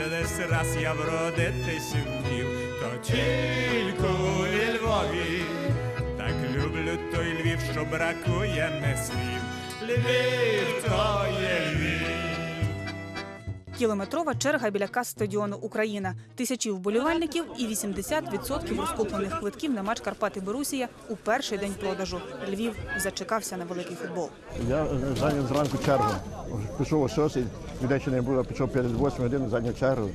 ще десь раз я вродитись вмів, то тільки у Львові. Так люблю той Львів, що бракує не слів. Львів то. Кілометрова черга біля кас стадіону Україна. Тисячі вболівальників і 80% розкуплених квитків на матч Карпати Борусія у перший день продажу. Львів зачекався на великий футбол. Я е, зайняв зранку чергу. Пішов о 6, людей ще не було, пішов перед 8 годин, зайняв чергу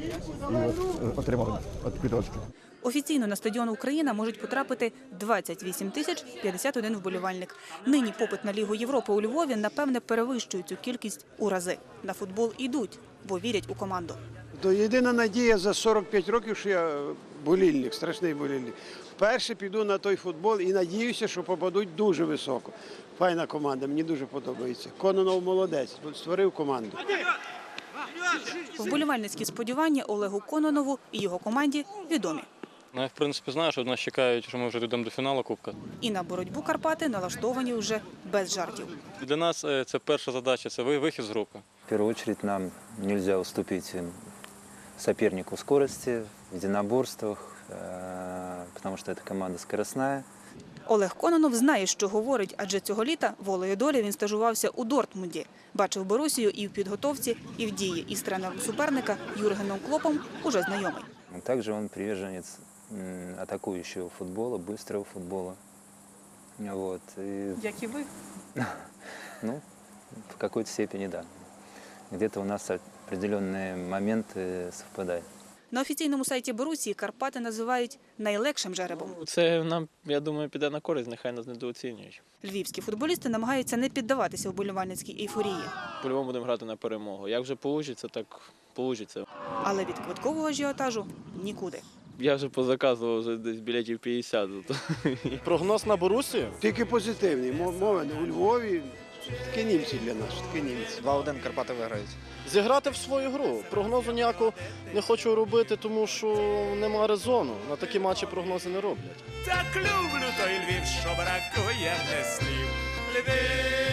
і е, отримав от квіточки. Офіційно на стадіон Україна можуть потрапити 28 тисяч 51 вболівальник. Нині попит на Лігу Європи у Львові напевне перевищує цю кількість у рази. На футбол ідуть, бо вірять у команду. То єдина надія за 45 років, що я болільник, страшний болільник. Вперше піду на той футбол і надіюся, що попадуть дуже високо. Файна команда, мені дуже подобається. Кононов молодець, створив команду. Вболівальницькі сподівання Олегу Кононову і його команді відомі. Ну, я, в принципі, знаю, що нас чекають, що ми вже йдемо до фіналу Кубка. І на боротьбу Карпати налаштовані вже без жартів. Для нас е, це перша задача це ви- вихід з групи. В первую очередь нам нельзя уступить м, сопернику в скорости, в единоборствах, э, потому что команда скоростная. Олег Кононов знає, що говорить, адже цього літа волею долі він стажувався у Дортмунді. Бачив Борусію і в підготовці, і в дії. І з тренером суперника Юргеном Клопом уже знайомий. Но Также он приверженец м, атакующего футбола, быстрого футбола. Вот. И, Як і ви. ну, в какой-то степени да. Где-то у нас определенные моменты совпадают. На офіційному сайті Борусії Карпати називають найлегшим жеребом. Це нам, я думаю, піде на користь, нехай нас недооцінюють. Львівські футболісти намагаються не піддаватися вболівальницькій ейфорії. По-любому будемо грати на перемогу. Як вже вийде, так вийде. Але від квиткового ажіотажу нікуди. Я вже позаказував вже десь білетів 50. то- Прогноз на Борусію? Тільки позитивний. Мо- Мова у Львові такі німці для нас, такі німці. 2-1 Карпати виграють. Зіграти в свою гру. Прогнозу ніяко не хочу робити, тому що нема резону. На такі матчі прогнози не роблять. Так люблю той Львів, що бракує не слів. Львів